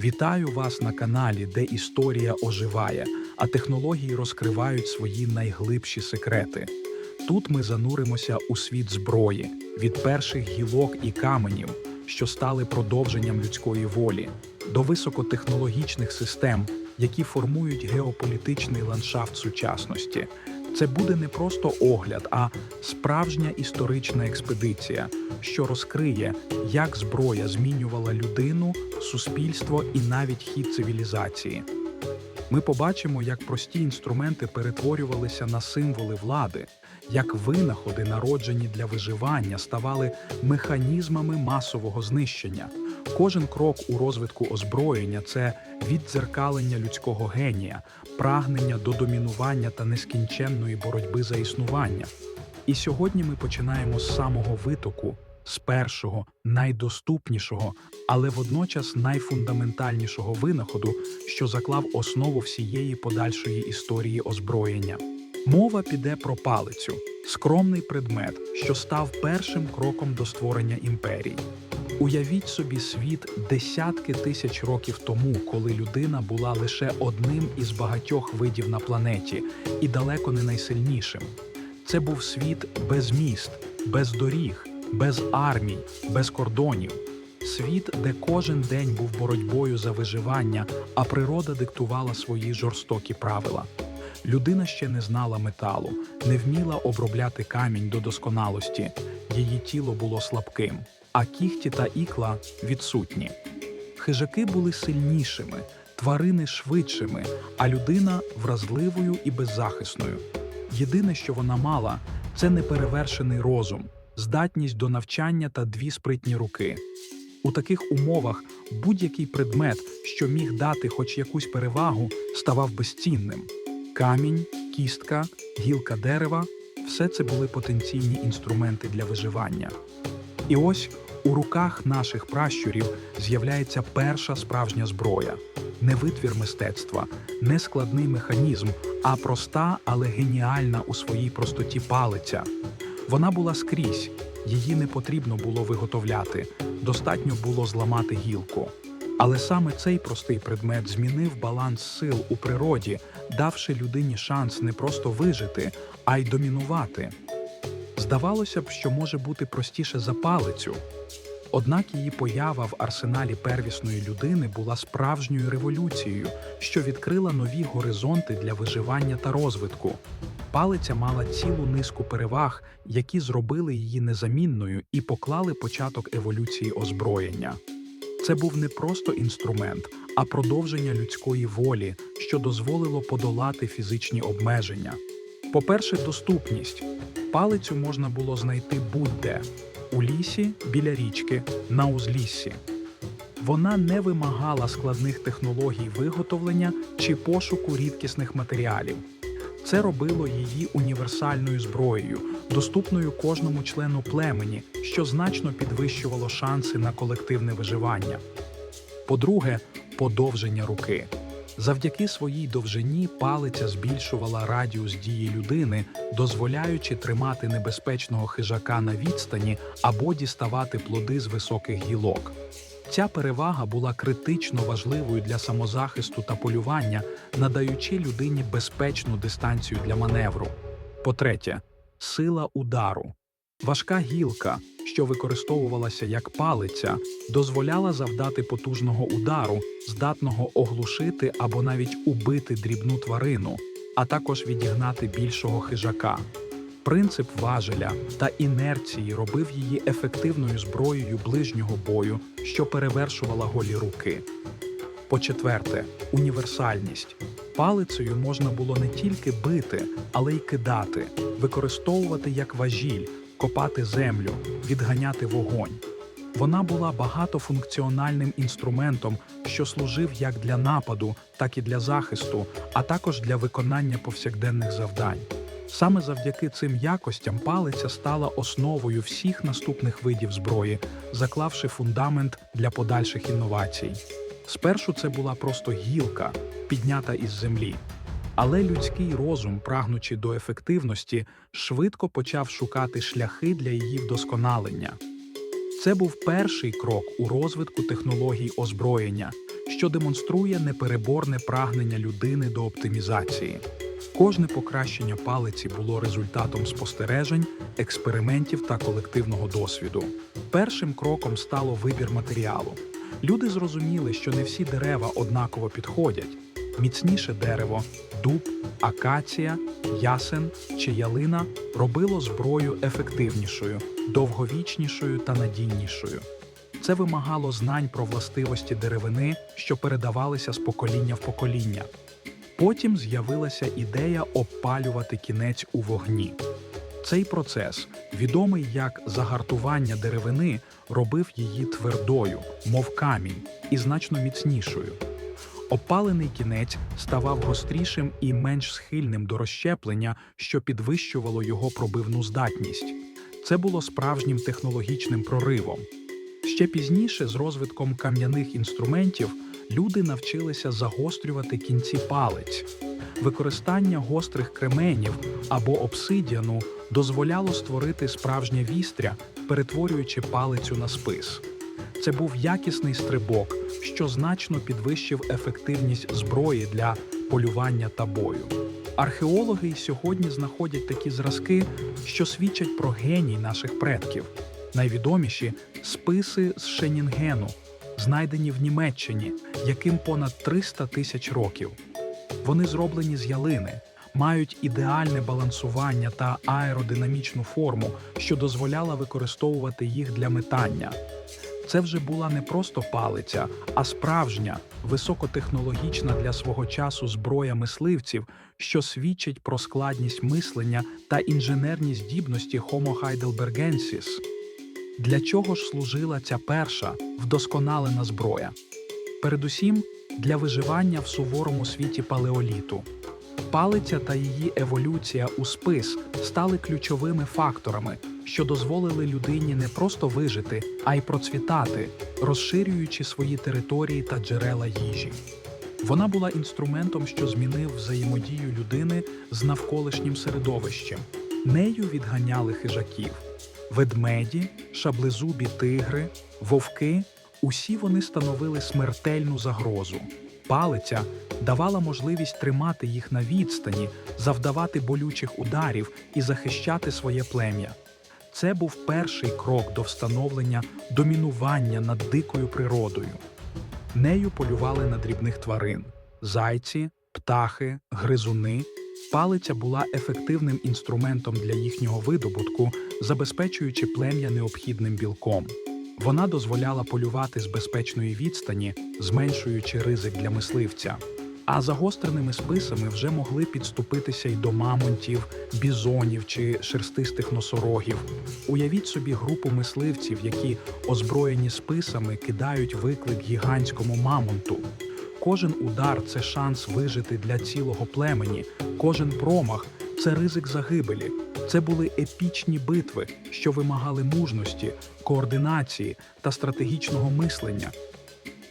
Вітаю вас на каналі, де історія оживає, а технології розкривають свої найглибші секрети. Тут ми зануримося у світ зброї від перших гілок і каменів, що стали продовженням людської волі, до високотехнологічних систем, які формують геополітичний ландшафт сучасності. Це буде не просто огляд, а справжня історична експедиція, що розкриє, як зброя змінювала людину, суспільство і навіть хід цивілізації. Ми побачимо, як прості інструменти перетворювалися на символи влади, як винаходи, народжені для виживання, ставали механізмами масового знищення. Кожен крок у розвитку озброєння це віддзеркалення людського генія, прагнення до домінування та нескінченної боротьби за існування. І сьогодні ми починаємо з самого витоку, з першого, найдоступнішого, але водночас найфундаментальнішого винаходу, що заклав основу всієї подальшої історії озброєння. Мова піде про палицю, скромний предмет, що став першим кроком до створення імперії. Уявіть собі світ десятки тисяч років тому, коли людина була лише одним із багатьох видів на планеті і далеко не найсильнішим. Це був світ без міст, без доріг, без армій, без кордонів. Світ, де кожен день був боротьбою за виживання, а природа диктувала свої жорстокі правила. Людина ще не знала металу, не вміла обробляти камінь до досконалості. Її тіло було слабким, а кіхті та ікла відсутні. Хижаки були сильнішими, тварини швидшими, а людина вразливою і беззахисною. Єдине, що вона мала, це неперевершений розум, здатність до навчання та дві спритні руки. У таких умовах будь-який предмет, що міг дати хоч якусь перевагу, ставав безцінним. Камінь, кістка, гілка дерева все це були потенційні інструменти для виживання. І ось у руках наших пращурів з'являється перша справжня зброя не витвір мистецтва, не складний механізм, а проста, але геніальна у своїй простоті палиця. Вона була скрізь, її не потрібно було виготовляти, достатньо було зламати гілку. Але саме цей простий предмет змінив баланс сил у природі, давши людині шанс не просто вижити, а й домінувати. Здавалося б, що може бути простіше за палицю. Однак її поява в арсеналі первісної людини була справжньою революцією, що відкрила нові горизонти для виживання та розвитку. Палиця мала цілу низку переваг, які зробили її незамінною і поклали початок еволюції озброєння. Це був не просто інструмент, а продовження людської волі, що дозволило подолати фізичні обмеження. По-перше, доступність. Палицю можна було знайти будь-де у лісі, біля річки, на узліссі. Вона не вимагала складних технологій виготовлення чи пошуку рідкісних матеріалів. Це робило її універсальною зброєю, доступною кожному члену племені, що значно підвищувало шанси на колективне виживання. По-друге, подовження руки. Завдяки своїй довжині палиця збільшувала радіус дії людини, дозволяючи тримати небезпечного хижака на відстані або діставати плоди з високих гілок. Ця перевага була критично важливою для самозахисту та полювання, надаючи людині безпечну дистанцію для маневру. По-третє, сила удару. Важка гілка, що використовувалася як палиця, дозволяла завдати потужного удару, здатного оглушити або навіть убити дрібну тварину, а також відігнати більшого хижака. Принцип важеля та інерції робив її ефективною зброєю ближнього бою, що перевершувала голі руки. По-четверте, універсальність. Палицею можна було не тільки бити, але й кидати, використовувати як важіль, копати землю, відганяти вогонь. Вона була багатофункціональним інструментом, що служив як для нападу, так і для захисту, а також для виконання повсякденних завдань. Саме завдяки цим якостям палиця стала основою всіх наступних видів зброї, заклавши фундамент для подальших інновацій. Спершу це була просто гілка, піднята із землі. Але людський розум, прагнучи до ефективності, швидко почав шукати шляхи для її вдосконалення. Це був перший крок у розвитку технологій озброєння, що демонструє непереборне прагнення людини до оптимізації. Кожне покращення палиці було результатом спостережень, експериментів та колективного досвіду. Першим кроком стало вибір матеріалу. Люди зрозуміли, що не всі дерева однаково підходять. Міцніше дерево, дуб, акація, ясен чи ялина робило зброю ефективнішою, довговічнішою та надійнішою. Це вимагало знань про властивості деревини, що передавалися з покоління в покоління. Потім з'явилася ідея обпалювати кінець у вогні. Цей процес, відомий як загартування деревини, робив її твердою, мов камінь, і значно міцнішою. Опалений кінець ставав гострішим і менш схильним до розщеплення, що підвищувало його пробивну здатність. Це було справжнім технологічним проривом. Ще пізніше, з розвитком кам'яних інструментів, люди навчилися загострювати кінці палець. Використання гострих кременів або обсидіану дозволяло створити справжнє вістря, перетворюючи палицю на спис. Це був якісний стрибок, що значно підвищив ефективність зброї для полювання та бою. Археологи й сьогодні знаходять такі зразки, що свідчать про геній наших предків. Найвідоміші списи з Шенінгену, знайдені в Німеччині, яким понад 300 тисяч років. Вони зроблені з ялини, мають ідеальне балансування та аеродинамічну форму, що дозволяла використовувати їх для метання. Це вже була не просто палиця, а справжня, високотехнологічна для свого часу зброя мисливців, що свідчить про складність мислення та інженерні здібності Homo heidelbergensis. Для чого ж служила ця перша вдосконалена зброя? Передусім для виживання в суворому світі палеоліту. Палиця та її еволюція у спис стали ключовими факторами, що дозволили людині не просто вижити, а й процвітати, розширюючи свої території та джерела їжі. Вона була інструментом, що змінив взаємодію людини з навколишнім середовищем. Нею відганяли хижаків. Ведмеді, шаблезубі тигри, вовки усі вони становили смертельну загрозу. Палиця давала можливість тримати їх на відстані, завдавати болючих ударів і захищати своє плем'я. Це був перший крок до встановлення домінування над дикою природою. Нею полювали на дрібних тварин зайці, птахи, гризуни. Палиця була ефективним інструментом для їхнього видобутку, забезпечуючи плем'я необхідним білком. Вона дозволяла полювати з безпечної відстані, зменшуючи ризик для мисливця. А загостреними списами вже могли підступитися й до мамонтів, бізонів чи шерстистих носорогів. Уявіть собі групу мисливців, які, озброєні списами, кидають виклик гігантському мамонту. Кожен удар це шанс вижити для цілого племені, кожен промах це ризик загибелі. Це були епічні битви, що вимагали мужності, координації та стратегічного мислення.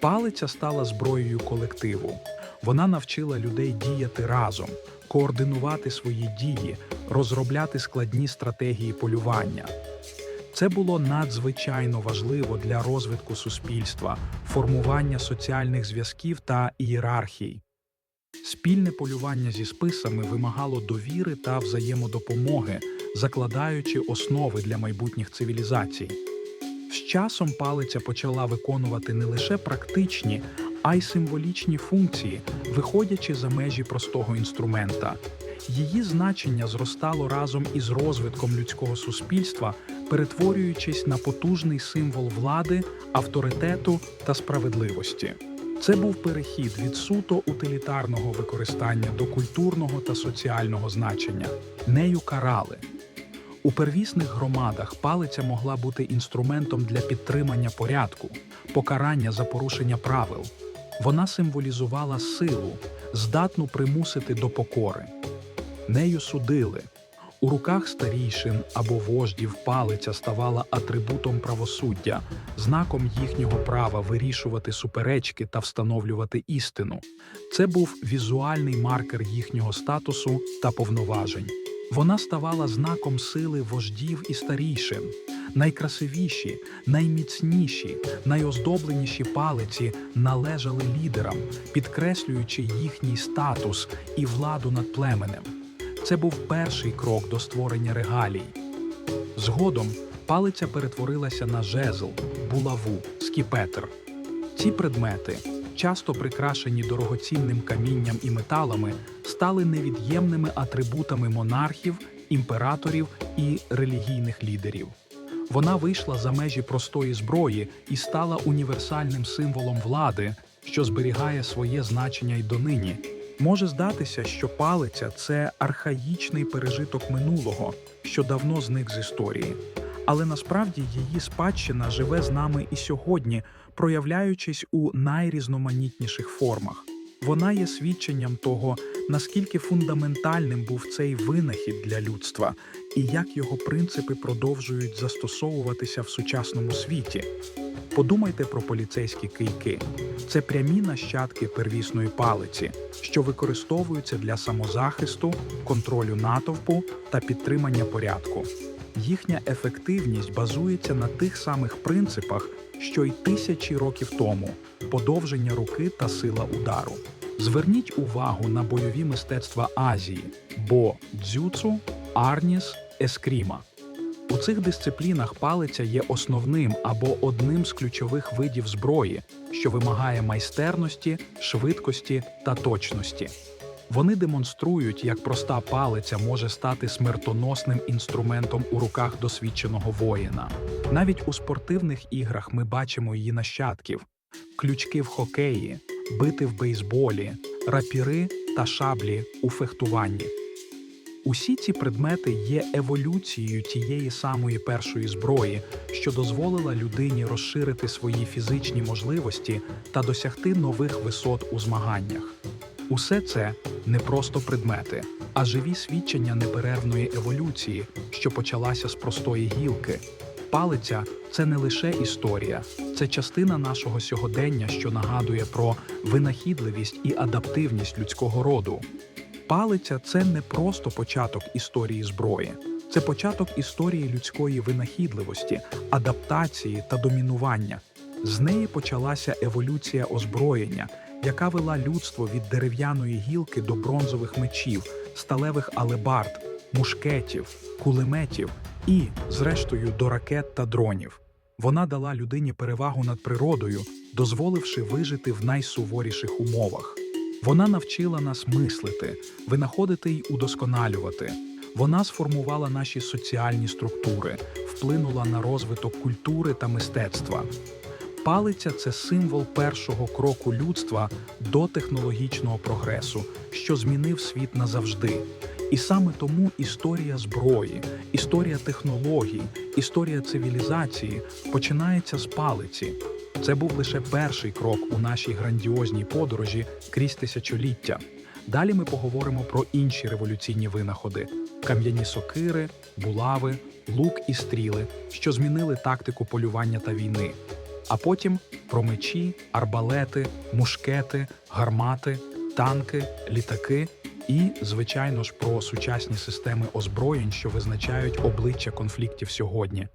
Палиця стала зброєю колективу. Вона навчила людей діяти разом, координувати свої дії, розробляти складні стратегії полювання. Це було надзвичайно важливо для розвитку суспільства, формування соціальних зв'язків та ієрархій. Спільне полювання зі списами вимагало довіри та взаємодопомоги, закладаючи основи для майбутніх цивілізацій. З часом палиця почала виконувати не лише практичні, а й символічні функції, виходячи за межі простого інструмента. Її значення зростало разом із розвитком людського суспільства, перетворюючись на потужний символ влади, авторитету та справедливості. Це був перехід від суто утилітарного використання до культурного та соціального значення. Нею карали. У первісних громадах палиця могла бути інструментом для підтримання порядку, покарання за порушення правил. Вона символізувала силу, здатну примусити до покори. Нею судили. У руках старійшин або вождів палиця ставала атрибутом правосуддя, знаком їхнього права вирішувати суперечки та встановлювати істину. Це був візуальний маркер їхнього статусу та повноважень. Вона ставала знаком сили вождів і старійшин. Найкрасивіші, найміцніші, найоздобленіші палиці належали лідерам, підкреслюючи їхній статус і владу над племенем. Це був перший крок до створення регалій. Згодом палиця перетворилася на жезл, булаву, скіпетр. Ці предмети, часто прикрашені дорогоцінним камінням і металами, стали невід'ємними атрибутами монархів, імператорів і релігійних лідерів. Вона вийшла за межі простої зброї і стала універсальним символом влади, що зберігає своє значення й донині. Може здатися, що палиця це архаїчний пережиток минулого, що давно зник з історії. Але насправді її спадщина живе з нами і сьогодні, проявляючись у найрізноманітніших формах. Вона є свідченням того, наскільки фундаментальним був цей винахід для людства, і як його принципи продовжують застосовуватися в сучасному світі. Подумайте про поліцейські кийки. Це прямі нащадки первісної палиці, що використовуються для самозахисту, контролю натовпу та підтримання порядку. Їхня ефективність базується на тих самих принципах, що й тисячі років тому подовження руки та сила удару. Зверніть увагу на бойові мистецтва Азії: бо, дзюцу, арніс, ескріма. У цих дисциплінах палиця є основним або одним з ключових видів зброї, що вимагає майстерності, швидкості та точності. Вони демонструють, як проста палиця може стати смертоносним інструментом у руках досвідченого воїна. Навіть у спортивних іграх ми бачимо її нащадків: ключки в хокеї, бити в бейсболі, рапіри та шаблі у фехтуванні. Усі ці предмети є еволюцією тієї самої першої зброї, що дозволила людині розширити свої фізичні можливості та досягти нових висот у змаганнях. Усе це не просто предмети, а живі свідчення неперервної еволюції, що почалася з простої гілки. Палиця це не лише історія, це частина нашого сьогодення, що нагадує про винахідливість і адаптивність людського роду. Палиця це не просто початок історії зброї, це початок історії людської винахідливості, адаптації та домінування. З неї почалася еволюція озброєння, яка вела людство від дерев'яної гілки до бронзових мечів, сталевих алебард, мушкетів, кулеметів і, зрештою, до ракет та дронів. Вона дала людині перевагу над природою, дозволивши вижити в найсуворіших умовах. Вона навчила нас мислити, винаходити й удосконалювати. Вона сформувала наші соціальні структури, вплинула на розвиток культури та мистецтва. Палиця це символ першого кроку людства до технологічного прогресу, що змінив світ назавжди. І саме тому історія зброї, історія технологій, історія цивілізації починається з палиці. Це був лише перший крок у нашій грандіозній подорожі крізь тисячоліття. Далі ми поговоримо про інші революційні винаходи: кам'яні сокири, булави, лук і стріли, що змінили тактику полювання та війни. А потім про мечі, арбалети, мушкети, гармати, танки, літаки і, звичайно ж, про сучасні системи озброєнь, що визначають обличчя конфліктів сьогодні.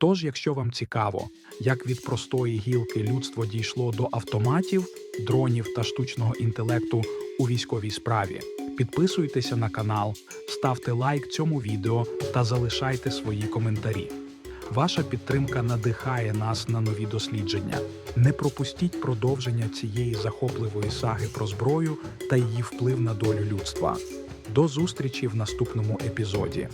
Тож, якщо вам цікаво, як від простої гілки людство дійшло до автоматів, дронів та штучного інтелекту у військовій справі, підписуйтеся на канал, ставте лайк цьому відео та залишайте свої коментарі. Ваша підтримка надихає нас на нові дослідження. Не пропустіть продовження цієї захопливої саги про зброю та її вплив на долю людства. До зустрічі в наступному епізоді.